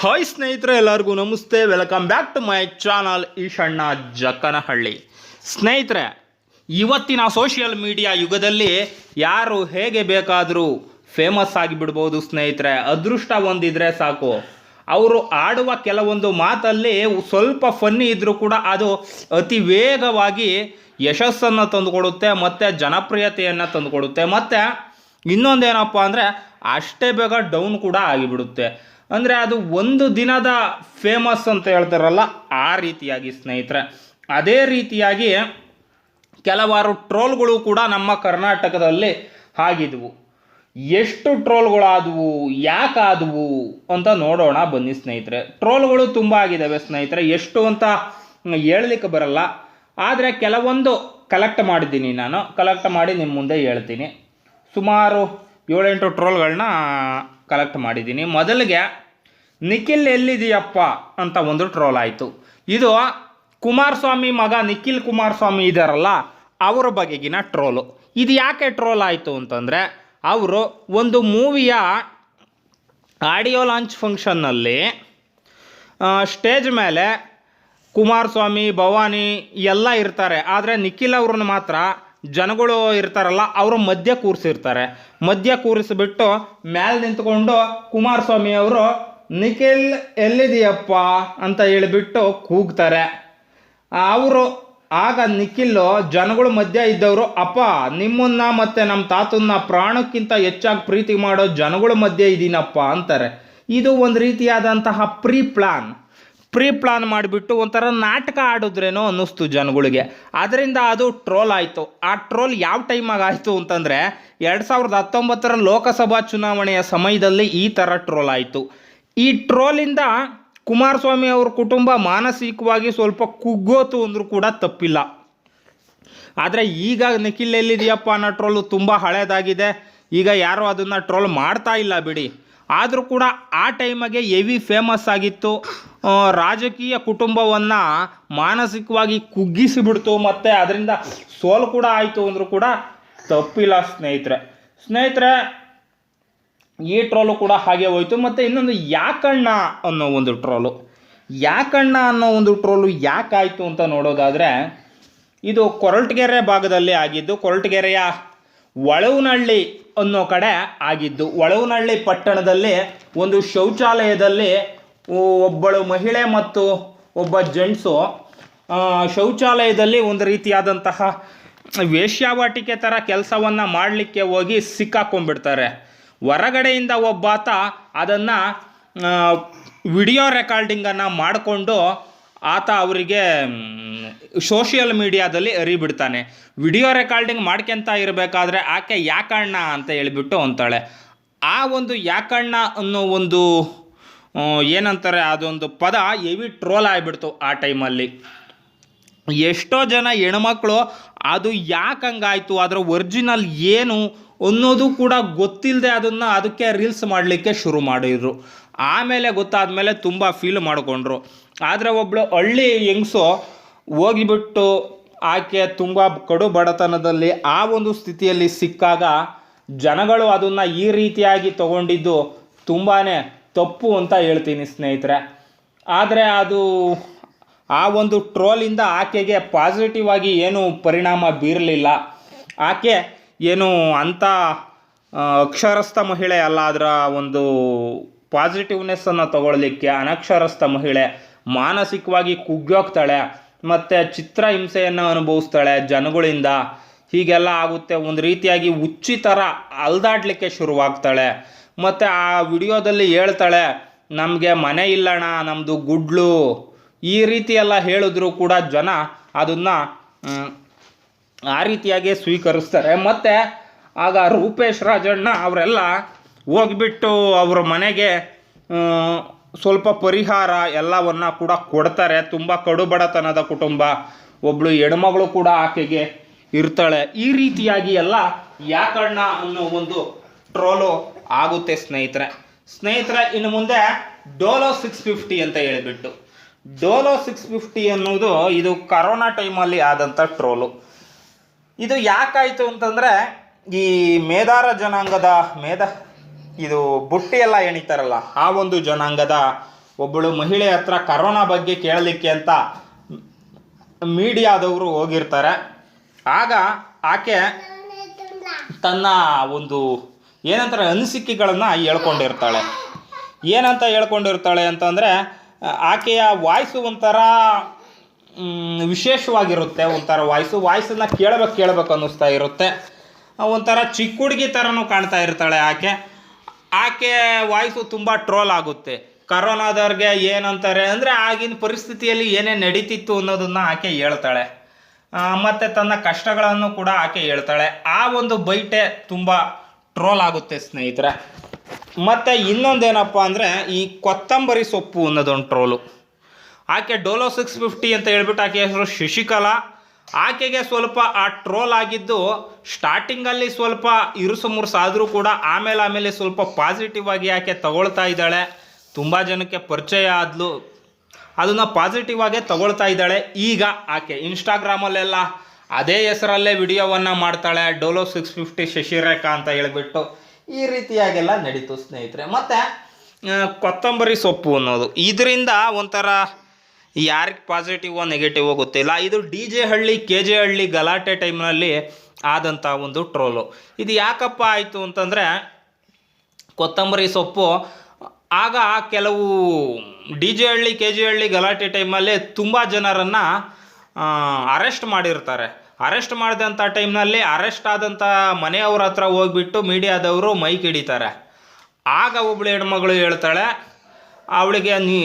Hi ಸ್ನೇಹಿತರೆ, ಎಲ್ಲರಿಗೂ ನಮಸ್ತೆ. Welcome back to my channel Eshanna Jakkanahalli ಸ್ನೇಹಿತರೆ, ಇವತ್ತಿನ ಸೋಷಿಯಲ್ ಮೀಡಿಯಾ ಯುಗದಲ್ಲಿ ಯಾರು ಹೇಗೆ ಬೇಕಾದರೂ ಫೇಮಸ್ ಆಗಿಬಿಡ್ಬೋದು ಸ್ನೇಹಿತರೆ. ಅದೃಷ್ಟ ಒಂದಿದ್ರೆ ಸಾಕು. ಅವರು ಆಡುವ ಕೆಲವೊಂದು ಮಾತಲ್ಲಿ ಸ್ವಲ್ಪ ಫನ್ನಿ ಇದ್ದರೂ ಕೂಡ ಅದು ಅತಿ ವೇಗವಾಗಿ ಯಶಸ್ಸನ್ನು ತಂದುಕೊಡುತ್ತೆ, ಮತ್ತು ಜನಪ್ರಿಯತೆಯನ್ನು ತಂದುಕೊಡುತ್ತೆ, ಮತ್ತು ಇನ್ನೊಂದೇನಪ್ಪ ಅಂದರೆ ಅಷ್ಟೇ ಬೇಗ ಡೌನ್ ಕೂಡ ಆಗಿಬಿಡುತ್ತೆ. ಅಂದರೆ ಅದು ಒಂದು ದಿನದ ಫೇಮಸ್ ಅಂತ ಹೇಳ್ತಾರಲ್ಲ, ಆ ರೀತಿಯಾಗಿ ಸ್ನೇಹಿತರೆ. ಅದೇ ರೀತಿಯಾಗಿ ಕೆಲವಾರು ಟ್ರೋಲ್ಗಳು ಕೂಡ ನಮ್ಮ ಕರ್ನಾಟಕದಲ್ಲಿ ಆಗಿದ್ವು. ಎಷ್ಟು ಟ್ರೋಲ್ಗಳಾದವು, ಯಾಕಾದವು ಅಂತ ನೋಡೋಣ ಬನ್ನಿ ಸ್ನೇಹಿತರೆ. ಟ್ರೋಲ್ಗಳು ತುಂಬ ಆಗಿದ್ದಾವೆ ಸ್ನೇಹಿತರೆ. ಎಷ್ಟು ಅಂತ ಹೇಳಲಿಕ್ಕೆ ಬರಲ್ಲ. ಆದರೆ ಕೆಲವೊಂದು ಕಲೆಕ್ಟ್ ಮಾಡಿದ್ದೀನಿ ನಾನು. ಕಲೆಕ್ಟ್ ಮಾಡಿ ನಿಮ್ಮ ಮುಂದೆ ಹೇಳ್ತೀನಿ. ಸುಮಾರು ಏಳೆಂಟು ಟ್ರೋಲ್ಗಳನ್ನ ಕಲೆಕ್ಟ್ ಮಾಡಿದ್ದೀನಿ. ಮೊದಲಿಗೆ ನಿಖಿಲ್ ಎಲ್ಲಿದೆಯಪ್ಪ ಅಂತ ಒಂದು ಟ್ರೋಲ್ ಆಯಿತು. ಇದು ಕುಮಾರಸ್ವಾಮಿ ಮಗ ನಿಖಿಲ್ ಕುಮಾರಸ್ವಾಮಿ ಇದ್ದಾರಲ್ಲ ಅವರ ಬಗೆಗಿನ ಟ್ರೋಲು ಇದು ಯಾಕೆ ಟ್ರೋಲ್ ಆಯಿತು ಅಂತಂದರೆ, ಅವರು ಒಂದು ಮೂವಿಯ ಆಡಿಯೋ ಲಾಂಚ್ ಫಂಕ್ಷನ್ನಲ್ಲಿ ಸ್ಟೇಜ್ ಮೇಲೆ ಕುಮಾರಸ್ವಾಮಿ, ಭವಾನಿ ಎಲ್ಲ ಇರ್ತಾರೆ. ಆದರೆ ನಿಖಿಲ್ ಅವ್ರನ್ನ ಮಾತ್ರ ಜನಗಳು ಇರ್ತಾರಲ್ಲ, ಅವರು ಮಧ್ಯ ಕೂರಿಸಿರ್ತಾರೆ. ಮಧ್ಯ ಕೂರಿಸಿಬಿಟ್ಟು ಮ್ಯಾಲೆ ನಿಂತ್ಕೊಂಡು ಕುಮಾರಸ್ವಾಮಿ ಅವರು, ನಿಖಿಲ್ ಎಲ್ಲಿದೆಯಪ್ಪ ಅಂತ ಹೇಳಿಬಿಟ್ಟು ಕೂಗ್ತಾರೆ. ಅವರು, ಆಗ ನಿಖಿಲ್ಲು ಜನಗಳ ಮಧ್ಯ ಇದ್ದವರು, ಅಪ್ಪ, ನಿಮ್ಮನ್ನ ಮತ್ತೆ ನಮ್ಮ ತಾತನ್ನ ಪ್ರಾಣಕ್ಕಿಂತ ಹೆಚ್ಚಾಗಿ ಪ್ರೀತಿ ಮಾಡೋ ಜನಗಳ ಮಧ್ಯೆ ಇದ್ದೀನಪ್ಪ ಅಂತಾರೆ. ಇದು ಒಂದು ರೀತಿಯಾದಂತಹ ಪ್ರೀ ಪ್ಲಾನ್ ಪ್ರೀ ಪ್ಲಾನ್ ಮಾಡಿಬಿಟ್ಟು ಒಂಥರ ನಾಟಕ ಆಡಿದ್ರೇನೋ ಅನ್ನಿಸ್ತು ಜನಗಳಿಗೆ. ಅದರಿಂದ ಅದು ಟ್ರೋಲ್ ಆಯಿತು. ಆ ಟ್ರೋಲ್ ಯಾವ ಟೈಮಾಗ ಆಯಿತು ಅಂತಂದರೆ ಎರಡು ಸಾವಿರದ ಹತ್ತೊಂಬತ್ತರ ಲೋಕಸಭಾ ಚುನಾವಣೆಯ ಸಮಯದಲ್ಲಿ ಈ ಥರ ಟ್ರೋಲ್ ಆಯಿತು. ಈ ಟ್ರೋಲಿಂದ ಕುಮಾರಸ್ವಾಮಿ ಅವ್ರ ಕುಟುಂಬ ಮಾನಸಿಕವಾಗಿ ಸ್ವಲ್ಪ ಕುಗ್ಗೋತು ಅಂದರೂ ಕೂಡ ತಪ್ಪಿಲ್ಲ. ಆದರೆ ಈಗ ನಿಖಿಲ್ ಎಲ್ಲಿದೆಯಪ್ಪ ಅನ್ನೋ ಟ್ರೋಲು ತುಂಬ ಹಳೆಯದಾಗಿದೆ ಈಗ ಯಾರೂ ಅದನ್ನು ಟ್ರೋಲ್ ಮಾಡ್ತಾ ಇಲ್ಲ ಬಿಡಿ. ಆದರೂ ಕೂಡ ಆ ಟೈಮಗೆ ಹೆವಿ ಫೇಮಸ್ ಆಗಿತ್ತು. ರಾಜಕೀಯ ಕುಟುಂಬವನ್ನು ಮಾನಸಿಕವಾಗಿ ಕುಗ್ಗಿಸಿಬಿಡ್ತು ಮತ್ತು ಅದರಿಂದ ಸೋಲು ಕೂಡ ಆಯಿತು ಅಂದರೂ ಕೂಡ ತಪ್ಪಿಲ್ಲ ಸ್ನೇಹಿತರೆ. ಸ್ನೇಹಿತರೆ, ಈ ಟ್ರೋಲು ಕೂಡ ಹಾಗೆ ಹೋಯಿತು. ಮತ್ತು ಇನ್ನೊಂದು ಯಾಕಣ್ಣ ಅನ್ನೋ ಒಂದು ಟ್ರೋಲು. ಯಾಕಣ್ಣ ಅನ್ನೋ ಒಂದು ಟ್ರೋಲು ಯಾಕಾಯಿತು ಅಂತ ನೋಡೋದಾದರೆ, ಇದು ಕೊರಟಗೆರೆ ಭಾಗದಲ್ಲಿ ಆಗಿದ್ದು ಕೊರಟಗೆರೆಯ ಒಳವನಹಳ್ಳಿ ಅನ್ನೋ ಕಡೆ ಆಗಿದ್ದು ಒಳವನಹಳ್ಳಿ ಪಟ್ಟಣದಲ್ಲಿ ಒಂದು ಶೌಚಾಲಯದಲ್ಲಿ ಒಬ್ಬಳು ಮಹಿಳೆ ಮತ್ತು ಒಬ್ಬ ಜೆಂಟ್ಸು ಶೌಚಾಲಯದಲ್ಲಿ ಒಂದು ರೀತಿಯಾದಂತಹ ವೇಶ್ಯಾವಾಟಿಕೆ ಥರ ಕೆಲಸವನ್ನು ಮಾಡಲಿಕ್ಕೆ ಹೋಗಿ ಸಿಕ್ಕಾಕೊಂಡ್ಬಿಡ್ತಾರೆ. ಹೊರಗಡೆಯಿಂದ ಒಬ್ಬಾತ ಅದನ್ನು ವಿಡಿಯೋ ರೆಕಾರ್ಡಿಂಗನ್ನು ಮಾಡಿಕೊಂಡು ಆತ ಅವರಿಗೆ ಸೋಷಿಯಲ್ ಮೀಡಿಯಾದಲ್ಲಿ ಅರಿಬಿಡ್ತಾನೆ. ವಿಡಿಯೋ ರೆಕಾರ್ಡಿಂಗ್ ಮಾಡ್ಕೊಂತ ಇರಬೇಕಾದ್ರೆ ಆಕೆ ಯಾಕಣ್ಣ ಅಂತ ಹೇಳಿಬಿಟ್ಟು ಅಂತಾಳೆ. ಆ ಒಂದು ಯಾಕಣ್ಣ ಅನ್ನೋ ಒಂದು ಏನಂತಾರೆ, ಅದೊಂದು ಪದ ಎವಿ ಟ್ರೋಲ್ ಆಗಿಬಿಡ್ತು ಆ ಟೈಮಲ್ಲಿ. ಎಷ್ಟೋ ಜನ ಹೆಣ್ಮಕ್ಳು, ಅದು ಯಾಕೆ ಹಂಗಾಯಿತು, ಅದರ ಒರಿಜಿನಲ್ ಏನು ಅನ್ನೋದು ಕೂಡ ಗೊತ್ತಿಲ್ಲದೆ ಅದನ್ನು ಅದಕ್ಕೆ ರೀಲ್ಸ್ ಮಾಡಲಿಕ್ಕೆ ಶುರು ಮಾಡಿದ್ರು. ಆಮೇಲೆ ಗೊತ್ತಾದ ಮೇಲೆ ತುಂಬ ಫೀಲ್ ಮಾಡಿಕೊಂಡ್ರು. ಆದರೆ ಒಬ್ಬಳು ಹಳ್ಳಿ ಹೆಂಗಸು ಹೋಗಿಬಿಟ್ಟು ಆಕೆ ತುಂಬ ಕಡು ಬಡತನದಲ್ಲಿ ಆ ಒಂದು ಸ್ಥಿತಿಯಲ್ಲಿ ಸಿಕ್ಕಾಗ ಜನಗಳು ಅದನ್ನು ಈ ರೀತಿಯಾಗಿ ತಗೊಂಡಿದ್ದು ತುಂಬಾ ತಪ್ಪು ಅಂತ ಹೇಳ್ತೀನಿ ಸ್ನೇಹಿತರೆ. ಆದರೆ ಅದು ಆ ಒಂದು ಟ್ರೋಲಿಂದ ಆಕೆಗೆ ಪಾಸಿಟಿವ್ ಆಗಿ ಏನು ಪರಿಣಾಮ ಬೀರಲಿಲ್ಲ. ಆಕೆ ಏನು ಅಂಥ ಅಕ್ಷರಸ್ಥ ಮಹಿಳೆ ಅಲ್ಲ, ಅದರ ಒಂದು ಪಾಸಿಟಿವ್ನೆಸ್ಸನ್ನು ತಗೊಳ್ಳಿಕ್ಕೆ ಅನಕ್ಷರಸ್ಥ ಮಹಿಳೆ ಮಾನಸಿಕವಾಗಿ ಕುಗ್ಗೋಗ್ತಾಳೆ ಮತ್ತು ಚಿತ್ರ ಹಿಂಸೆಯನ್ನು ಅನುಭವಿಸ್ತಾಳೆ ಜನಗಳಿಂದ. ಹೀಗೆಲ್ಲ ಆಗುತ್ತೆ, ಒಂದು ರೀತಿಯಾಗಿ ಹುಚ್ಚಿ ಥರ ಅಲ್ದಾಡಲಿಕ್ಕೆ ಶುರುವಾಗ್ತಾಳೆ. ಮತ್ತು ಆ ವಿಡಿಯೋದಲ್ಲಿ ಹೇಳ್ತಾಳೆ, ನಮಗೆ ಮನೆ ಇಲ್ಲಣ್ಣ ನಮ್ಮದು ಗುಡ್ಲು. ಈ ರೀತಿ ಎಲ್ಲ ಹೇಳಿದ್ರು ಕೂಡ ಜನ ಅದನ್ನು ಆ ರೀತಿಯಾಗಿ ಸ್ವೀಕರಿಸ್ತಾರೆ. ಮತ್ತು ಆಗ ರೂಪೇಶ್ ರಾಜಣ್ಣ ಅವರೆಲ್ಲ ಹೋಗ್ಬಿಟ್ಟು ಅವ್ರ ಮನೆಗೆ ಸ್ವಲ್ಪ ಪರಿಹಾರ ಎಲ್ಲವನ್ನ ಕೂಡ ಕೊಡ್ತಾರೆ. ತುಂಬ ಕಡುಬಡತನದ ಕುಟುಂಬ. ಒಬ್ಳು ಹೆಣ್ಮಗಳು ಕೂಡ ಆಕೆಗೆ ಇರ್ತಾಳೆ. ಈ ರೀತಿಯಾಗಿ ಎಲ್ಲ ಯಾಕಣ್ಣ ಅನ್ನೋ ಒಂದು ಟ್ರೋಲು ಆಗುತ್ತೆ ಸ್ನೇಹಿತರೆ. ಸ್ನೇಹಿತರೆ, ಇನ್ನು ಮುಂದೆ ಡೋಲೋ ಸಿಕ್ಸ್ ಫಿಫ್ಟಿ ಅಂತ ಹೇಳಿಬಿಟ್ಟು. ಡೋಲೋ ಸಿಕ್ಸ್ ಫಿಫ್ಟಿ ಅನ್ನೋದು ಇದು ಕರೋನಾ ಟೈಮಲ್ಲಿ ಆದಂಥ ಟ್ರೋಲು ಇದು ಯಾಕಾಯಿತು ಅಂತಂದರೆ, ಈ ಮೇದಾರ ಜನಾಂಗದ ಮೇಧ ಇದು ಬುಟ್ಟಿ ಎಲ್ಲ ಎಣಿತಾರಲ್ಲ, ಆ ಒಂದು ಜನಾಂಗದ ಒಬ್ಬಳು ಮಹಿಳೆ ಹತ್ರ ಕರೋನಾ ಬಗ್ಗೆ ಕೇಳಲಿಕ್ಕೆ ಅಂತ ಮೀಡಿಯಾದವರು ಹೋಗಿರ್ತಾರೆ. ಆಗ ಆಕೆ ತನ್ನ ಒಂದು ಏನಂತಾರೆ ಅನಿಸಿಕೆಗಳನ್ನು ಹೇಳ್ಕೊಂಡಿರ್ತಾಳೆ. ಏನಂತ ಹೇಳ್ಕೊಂಡಿರ್ತಾಳೆ ಅಂತಂದರೆ ಆಕೆಯ ವಾಯ್ಸು ಒಂಥರ ವಿಶೇಷವಾಗಿರುತ್ತೆ. ಒಂಥರ ವಾಯ್ಸು, ವಾಯ್ಸನ್ನು ಕೇಳಬೇಕು ಕೇಳಬೇಕು ಅನ್ನಿಸ್ತಾ ಇರುತ್ತೆ. ಒಂಥರ ಚಿಕ್ಕ ಹುಡುಗಿ ಥರನೂ ಕಾಣ್ತಾ ಇರ್ತಾಳೆ ಆಕೆ. ಆಕೆ ವಾಯ್ಸು ತುಂಬ ಟ್ರೋಲ್ ಆಗುತ್ತೆ. ಕರೋನಾದವ್ರಿಗೆ ಏನಂತಾರೆ ಅಂದರೆ, ಆಗಿನ ಪರಿಸ್ಥಿತಿಯಲ್ಲಿ ಏನೇ ನಡೀತಿತ್ತು ಅನ್ನೋದನ್ನು ಆಕೆ ಹೇಳ್ತಾಳೆ. ಮತ್ತು ಮತ್ತೆ ತನ್ನ ಕಷ್ಟಗಳನ್ನು ಕೂಡ ಆಕೆ ಹೇಳ್ತಾಳೆ. ಆ ಒಂದು ಬೈಟೆ ತುಂಬ ಟ್ರೋಲ್ ಆಗುತ್ತೆ ಸ್ನೇಹಿತರೆ. ಮತ್ತು ಇನ್ನೊಂದೇನಪ್ಪ ಅಂದರೆ ಈ ಕೊತ್ತಂಬರಿ ಸೊಪ್ಪು ಅನ್ನೋದೊಂದು ಟ್ರೋಲು ಆಕೆ ಡೋಲೋ ಸಿಕ್ಸ್ ಫಿಫ್ಟಿ ಅಂತ ಹೇಳ್ಬಿಟ್ಟು ಆಕೆ ಹೆಸರು ಶಶಿಕಲಾ. ಆಕೆಗೆ ಸ್ವಲ್ಪ ಆ ಟ್ರೋಲ್ ಆಗಿದ್ದು ಸ್ಟಾರ್ಟಿಂಗಲ್ಲಿ ಸ್ವಲ್ಪ ಇರುಸು ಮುರುಸು ಆದರೂ ಕೂಡ ಆಮೇಲೆ ಆಮೇಲೆ ಸ್ವಲ್ಪ ಪಾಸಿಟಿವ್ ಆಗಿ ಆಕೆ ತಗೊಳ್ತಾ ಇದ್ದಾಳೆ. ತುಂಬ ಜನಕ್ಕೆ ಪರಿಚಯ ಆದ್ಲು. ಅದನ್ನು ಪಾಸಿಟಿವ್ ಆಗೇ ತಗೊಳ್ತಾ ಇದ್ದಾಳೆ. ಈಗ ಆಕೆ ಇನ್ಸ್ಟಾಗ್ರಾಮಲ್ಲೆಲ್ಲ ಅದೇ ಹೆಸರಲ್ಲೇ ವಿಡಿಯೋವನ್ನು ಮಾಡ್ತಾಳೆ ಡೋಲೋ ಸಿಕ್ಸ್ ಫಿಫ್ಟಿ ಶಶಿರೇಖಾ ಅಂತ ಹೇಳಿಬಿಟ್ಟು ಈ ರೀತಿಯಾಗೆಲ್ಲ ನಡೀತು ಸ್ನೇಹಿತರೆ. ಮತ್ತು ಕೊತ್ತಂಬರಿ ಸೊಪ್ಪು ಅನ್ನೋದು. ಇದರಿಂದ ಒಂಥರ ಯಾರಿಗೆ ಪಾಸಿಟಿವ್ ನೆಗೆಟಿವ್ ಗೊತ್ತಿಲ್ಲ. ಇದು D J Halli, K J Halli ಗಲಾಟೆ ಟೈಮ್ನಲ್ಲಿ ಆದಂಥ ಒಂದು ಟ್ರೋಲು. ಇದು ಯಾಕಪ್ಪ ಆಯಿತು ಅಂತಂದರೆ, ಕೊತ್ತಂಬರಿ ಸೊಪ್ಪು, ಆಗ ಕೆಲವು D J Halli, K J Halli ಗಲಾಟೆ ಟೈಮಲ್ಲಿ ತುಂಬ ಜನರನ್ನು ಅರೆಸ್ಟ್ ಮಾಡಿರ್ತಾರೆ. ಅರೆಸ್ಟ್ ಮಾಡಿದಂಥ ಟೈಮ್ನಲ್ಲಿ ಅರೆಸ್ಟ್ ಆದಂಥ ಮನೆಯವ್ರ ಹತ್ರ ಹೋಗ್ಬಿಟ್ಟು ಮೀಡಿಯಾದವರು ಮೈಕ್ ಹಿಡಿತಾರೆ. ಆಗ ಒಬ್ಳು ಹೆಣ್ಮಗಳು ಹೇಳ್ತಾಳೆ, ಅವಳಿಗೆ ನೀ,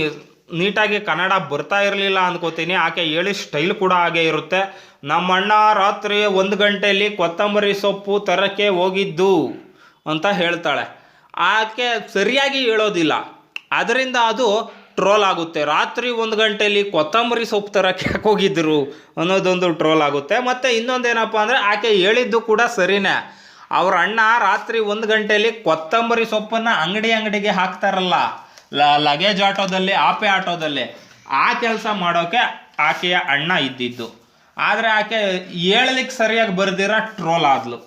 ನೀಟಾಗಿ ಕನ್ನಡ ಬರ್ತಾ ಇರಲಿಲ್ಲ ಅಂದ್ಕೋತೀನಿ ಆಕೆ ಹೇಳಿ ಸ್ಟೈಲ್ ಕೂಡ ಹಾಗೆ ಇರುತ್ತೆ. ನಮ್ಮ ಅಣ್ಣ ರಾತ್ರಿ ಒಂದು ಗಂಟೆಯಲ್ಲಿ ಕೊತ್ತಂಬರಿ ಸೊಪ್ಪು ತರಕ್ಕೆ ಹೋಗಿದ್ದು, ಅಂತ ಹೇಳ್ತಾಳೆ. ಆಕೆ ಸರಿಯಾಗಿ ಹೇಳೋದಿಲ್ಲ. ಅದರಿಂದ ಅದು ಟ್ರೋಲ್ ಆಗುತ್ತೆ. ರಾತ್ರಿ ಒಂದು ಗಂಟೆಯಲ್ಲಿ ಕೊತ್ತಂಬರಿ ಸೊಪ್ಪು ತರಕ್ಕೆ ಯಾಕೆ ಹೋಗಿದ್ರು ಅನ್ನೋದೊಂದು ಟ್ರೋಲ್ ಆಗುತ್ತೆ. ಮತ್ತು ಇನ್ನೊಂದೇನಪ್ಪ ಅಂದರೆ ಆಕೆ ಹೇಳಿದ್ದು ಕೂಡ ಸರಿನೇ. ಅವ್ರ ಅಣ್ಣ ರಾತ್ರಿ ಒಂದು ಗಂಟೆಯಲ್ಲಿ ಕೊತ್ತಂಬರಿ ಸೊಪ್ಪನ್ನು ಅಂಗಡಿ ಅಂಗಡಿಗೆ ಹಾಕ್ತಾರಲ್ಲ ಲಗೇಜ್ ಆಟೋದಲ್ಲಿ, ಆಪೆ ಆಟೋದಲ್ಲಿ, ಆ ಕೆಲಸ ಮಾಡೋಕ್ಕೆ ಆಕೆಯ ಅಣ್ಣ ಇದ್ದಿದ್ದು. ಆದರೆ ಆಕೆ ಹೇಳಲಿಕ್ಕೆ ಸರಿಯಾಗಿ ಬರ್ದಿರ, ಟ್ರೋಲ್ ಆದ್ಲು.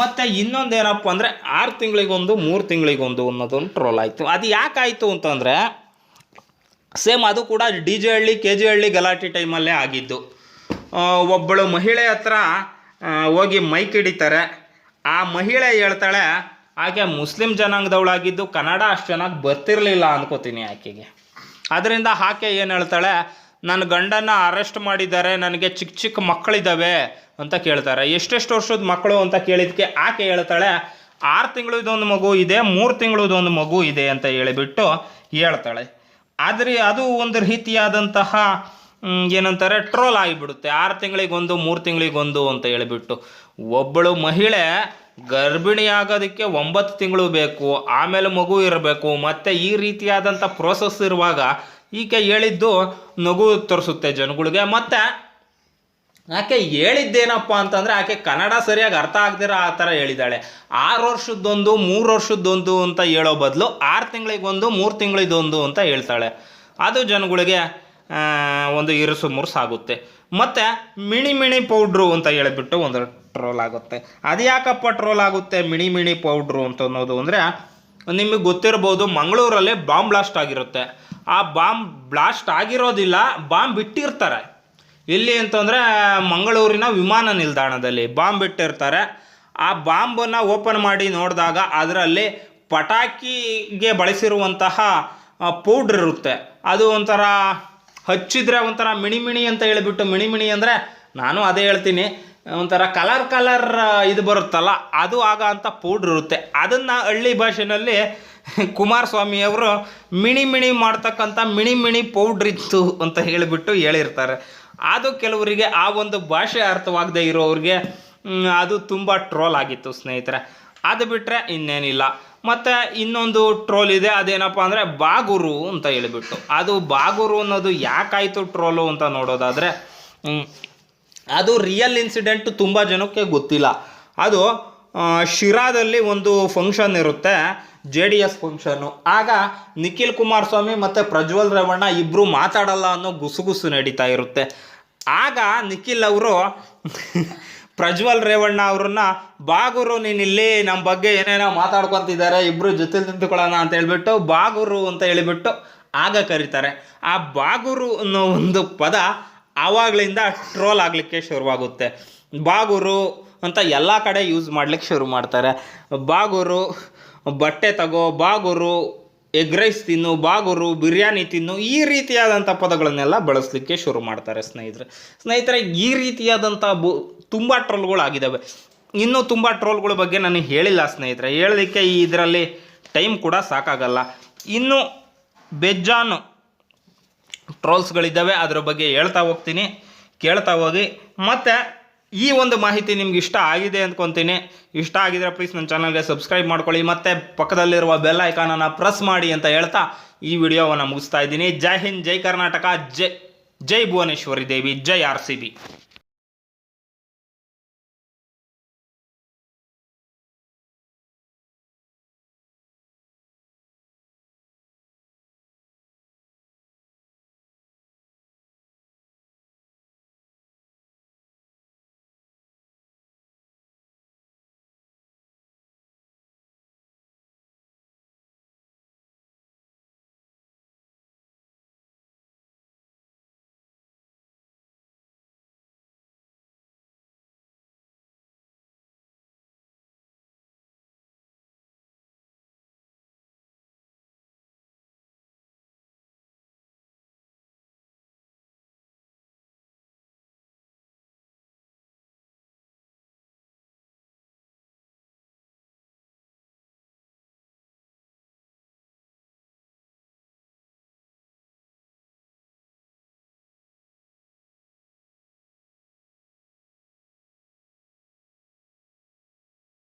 ಮತ್ತು ಇನ್ನೊಂದೇನಪ್ಪ ಅಂದರೆ ಆರು ತಿಂಗಳಿಗೊಂದು, ಮೂರು ತಿಂಗಳಿಗೊಂದು ಅನ್ನೋದೊಂದು ಟ್ರೋಲ್ ಆಯಿತು. ಅದು ಯಾಕಾಯಿತು ಅಂತಂದರೆ ಸೇಮ್ ಅದು ಕೂಡ D J Halli K G Halli ಗಲಾಟೆ ಟೈಮಲ್ಲೇ ಆಗಿದ್ದು. ಒಬ್ಬಳು ಮಹಿಳೆ ಹತ್ರ ಹೋಗಿ ಮೈಕ್ ಹಿಡಿತಾರೆ. ಆ ಮಹಿಳೆ ಹೇಳ್ತಾಳೆ, ಆಕೆ ಮುಸ್ಲಿಂ ಜನಾಂಗದವಳಾಗಿದ್ದು ಕನ್ನಡ ಅಷ್ಟು ಚೆನ್ನಾಗಿ ಬರ್ತಿರಲಿಲ್ಲ ಅನ್ಕೋತೀನಿ ಆಕೆಗೆ. ಅದರಿಂದ ಆಕೆ ಏನು ಹೇಳ್ತಾಳೆ ನನ್ನ ಗಂಡನ ಅರೆಸ್ಟ್ ಮಾಡಿದ್ದಾರೆ, ನನಗೆ ಚಿಕ್ಕ ಚಿಕ್ಕ ಮಕ್ಕಳಿದ್ದಾವೆ ಅಂತ ಕೇಳ್ತಾರೆ. ಎಷ್ಟೆಷ್ಟು ವರ್ಷದ ಮಕ್ಕಳು? ಅಂತ ಕೇಳಿದ್ಕೆ ಆಕೆ ಹೇಳ್ತಾಳೆ, ಆರು ತಿಂಗಳದೊಂದು ಮಗು ಇದೆ, ಮೂರು ತಿಂಗಳದೊಂದು ಮಗು ಇದೆ ಅಂತ ಹೇಳಿಬಿಟ್ಟು ಹೇಳ್ತಾಳೆ. ಆದರೆ ಅದು ಒಂದು ರೀತಿಯಾದಂತಹ ಏನಂತಾರೆ, ಟ್ರೋಲ್ ಆಗಿಬಿಡುತ್ತೆ. ಆರು ತಿಂಗಳಿಗೊಂದು, ಮೂರು ತಿಂಗಳಿಗೊಂದು ಅಂತ ಹೇಳಿಬಿಟ್ಟು. ಒಬ್ಬಳು ಮಹಿಳೆ ಗರ್ಭಿಣಿ ಆಗೋದಕ್ಕೆ ಒಂಬತ್ತು ತಿಂಗಳು ಬೇಕು, ಆಮೇಲೆ ಮಗು ಇರಬೇಕು, ಮತ್ತು ಈ ರೀತಿಯಾದಂಥ ಪ್ರೋಸೆಸ್ ಇರುವಾಗ ಈಕೆ ಹೇಳಿದ್ದು ನಗು ತೋರಿಸುತ್ತೆ ಜನಗಳಿಗೆ. ಮತ್ತು ಆಕೆ ಹೇಳಿದ್ದೇನಪ್ಪ ಅಂತಂದರೆ ಆಕೆ ಕನ್ನಡ ಸರಿಯಾಗಿ ಅರ್ಥ ಆಗ್ದಿರ ಆ ಥರ ಹೇಳಿದ್ದಾಳೆ. ಆರು ವರ್ಷದ್ದೊಂದು, ಮೂರು ವರ್ಷದ್ದೊಂದು ಅಂತ ಹೇಳೋ ಬದಲು ಆರು ತಿಂಗಳಿಗೊಂದು, ಮೂರು ತಿಂಗಳಿದೊಂದು ಅಂತ ಹೇಳ್ತಾಳೆ. ಅದು ಜನಗಳಿಗೆ ಒಂದು ಇರುಸು ಮುರುಸು ಆಗುತ್ತೆ. ಮತ್ತು ಮಿಣಿ ಮಿಣಿ ಪೌಡ್ರು ಅಂತ ಹೇಳಿಬಿಟ್ಟು ಒಂದು ಟ್ರೋಲ್ ಆಗುತ್ತೆ. ಅದು ಯಾಕಪ್ಪ ಟ್ರೋಲ್ ಆಗುತ್ತೆ ಮಿಣಿ ಮಿಣಿ ಪೌಡ್ರು ಅಂತ ಅನ್ನೋದು ಅಂದರೆ ನಿಮಗೆ ಗೊತ್ತಿರ್ಬೋದು ಮಂಗಳೂರಲ್ಲಿ ಬಾಂಬ್ ಬ್ಲಾಸ್ಟ್ ಆಗಿರುತ್ತೆ. ಆ ಬಾಂಬ್ ಬ್ಲಾಸ್ಟ್ ಆಗಿರೋದಿಲ್ಲ, ಬಾಂಬ್ ಬಿಟ್ಟಿರ್ತಾರೆ. ಎಲ್ಲಿ ಅಂತಂದರೆ ಮಂಗಳೂರಿನ ವಿಮಾನ ನಿಲ್ದಾಣದಲ್ಲಿ ಬಾಂಬ್ ಇಟ್ಟಿರ್ತಾರೆ. ಆ ಬಾಂಬನ್ನು ಓಪನ್ ಮಾಡಿ ನೋಡಿದಾಗ ಅದರಲ್ಲಿ ಪಟಾಕಿಗೆ ಬಳಸಿರುವಂತಹ ಪೌಡ್ರ್ ಇರುತ್ತೆ. ಅದು ಒಂಥರ ಹಚ್ಚಿದ್ರೆ ಒಂಥರ ಮಿಣಿ ಮಿಣಿ ಅಂತ ಹೇಳಿಬಿಟ್ಟು ಮಿಣಿ ಮಿಣಿ ಅಂದರೆ ನಾನು ಅದೇ ಹೇಳ್ತೀನಿ, ಒಂಥರ ಕಲರ್ ಕಲರ್ ಇದು ಬರುತ್ತಲ್ಲ, ಅದು ಆಗ ಅಂತ ಪೌಡ್ರ್ ಇರುತ್ತೆ. ಅದನ್ನು ಹಳ್ಳಿ ಭಾಷೆನಲ್ಲಿ ಕುಮಾರಸ್ವಾಮಿಯವರು ಮಿಣಿ ಮಿಣಿ ಮಾಡ್ತಕ್ಕಂಥ ಮಿಣಿ ಮಿಣಿ ಪೌಡ್ರ್ ಇತ್ತು ಅಂತ ಹೇಳಿಬಿಟ್ಟು ಹೇಳಿರ್ತಾರೆ. ಅದು ಕೆಲವರಿಗೆ ಆ ಒಂದು ಭಾಷೆ ಅರ್ಥವಾಗದೇ ಇರೋರಿಗೆ ಅದು ತುಂಬ ಟ್ರೋಲ್ ಆಗಿತ್ತು ಸ್ನೇಹಿತರೆ. ಅದು ಬಿಟ್ಟರೆ ಇನ್ನೇನಿಲ್ಲ. ಮತ್ತು ಇನ್ನೊಂದು ಟ್ರೋಲ್ ಇದೆ, ಅದೇನಪ್ಪ ಅಂದರೆ ಬಾಗುರು ಅಂತ ಹೇಳಿಬಿಟ್ಟು. ಅದು ಬಾಗುರು ಅನ್ನೋದು ಯಾಕಾಯಿತು ಟ್ರೋಲು ಅಂತ ನೋಡೋದಾದರೆ ಅದು ರಿಯಲ್ ಇನ್ಸಿಡೆಂಟ್ ತುಂಬ ಜನಕ್ಕೆ ಗೊತ್ತಿಲ್ಲ. ಅದು ಶಿರಾದಲ್ಲಿ ಒಂದು ಫಂಕ್ಷನ್ ಇರುತ್ತೆ ಜೆ ಡಿ ಎಸ್ ಫಂಕ್ಷನ್ನು ಆಗ ನಿಖಿಲ್ ಕುಮಾರಸ್ವಾಮಿ ಮತ್ತು ಪ್ರಜ್ವಲ್ ರೇವಣ್ಣ ಇಬ್ಬರು ಮಾತಾಡಲ್ಲ ಅನ್ನೋ ಗುಸುಗುಸು ನಡೀತಾ ಇರುತ್ತೆ. ಆಗ ನಿಖಿಲ್ ಅವರು, ಪ್ರಜ್ವಲ್ ರೇವಣ್ಣ ಅವ್ರನ್ನ, ಬಾಗುರು, ನೀನು ನಮ್ಮ ಬಗ್ಗೆ ಏನೇನೋ ಮಾತಾಡ್ಕೊತಿದ್ದಾರೆ ಇಬ್ಬರು ಜೊತೆ ನಿಂತ್ಕೊಳ್ಳೋಣ ಅಂತ ಹೇಳ್ಬಿಟ್ಟು ಬಾಗುರು ಅಂತ ಹೇಳಿಬಿಟ್ಟು ಆಗ ಕರೀತಾರೆ. ಆ ಬಾಗುರು ಅನ್ನೋ ಒಂದು ಪದ ಆವಾಗಲಿಂದ ಟ್ರೋಲ್ ಆಗಲಿಕ್ಕೆ ಶುರುವಾಗುತ್ತೆ. ಬಾಗುರು ಅಂತ ಎಲ್ಲ ಕಡೆ ಯೂಸ್ ಮಾಡ್ಲಿಕ್ಕೆ ಶುರು ಮಾಡ್ತಾರೆ. ಬಾಗುರು, ಬಟ್ಟೆ ತಗೋ, ಬಾಗುರು ಎಗ್ ರೈಸ್ ತಿನ್ನು, ಬಾಗುರು, ಬಿರಿಯಾನಿ ತಿನ್ನು, ಈ ರೀತಿಯಾದಂಥ ಪದಗಳನ್ನೆಲ್ಲ ಬಳಸಲಿಕ್ಕೆ ಶುರು ಮಾಡ್ತಾರೆ ಸ್ನೇಹಿತರೆ. ಸ್ನೇಹಿತರೆ, ಈ ರೀತಿಯಾದಂಥ ಬು, ತುಂಬ ಟ್ರೋಲ್ಗಳಾಗಿದ್ದಾವೆ ಇನ್ನೂ ತುಂಬ ಟ್ರೋಲ್ಗಳ ಬಗ್ಗೆ ನಾನು ಹೇಳಿಲ್ಲ ಸ್ನೇಹಿತರೆ. ಹೇಳಲಿಕ್ಕೆ ಈ ಇದರಲ್ಲಿ ಟೈಮ್ ಕೂಡ ಸಾಕಾಗಲ್ಲ. ಇನ್ನು ಬೆಜ್ಜಾನು ಟ್ರೋಲ್ಸ್ಗಳಿದ್ದಾವೆ ಅದರ ಬಗ್ಗೆ ಹೇಳ್ತಾ ಹೋಗ್ತೀನಿ. ಕೇಳ್ತಾ ಹೋಗಿ. ಮತ್ತು ಈ ಒಂದು ಮಾಹಿತಿ ನಿಮ್ಗೆ ಇಷ್ಟ ಆಗಿದೆ ಅಂದ್ಕೊತೀನಿ ಇಷ್ಟ ಆಗಿದ್ರೆ ಪ್ಲೀಸ್ ನನ್ನ ಚಾನಲ್ಗೆ ಸಬ್ಸ್ಕ್ರೈಬ್ ಮಾಡ್ಕೊಳ್ಳಿ. ಮತ್ತು ಪಕ್ಕದಲ್ಲಿರುವ ಬೆಲ್ ಐಕಾನನ್ನು ಪ್ರೆಸ್ ಮಾಡಿ ಅಂತ ಹೇಳ್ತಾ ಈ ವಿಡಿಯೋವನ್ನು ಮುಗಿಸ್ತಾ ಇದ್ದೀನಿ. ಜೈ ಹಿಂದ್, ಜೈ ಕರ್ನಾಟಕ, ಜೈ ಜೈ ಭುವನೇಶ್ವರಿ ದೇವಿ, ಜೈ ಆರ್ ಸಿ ಬಿ.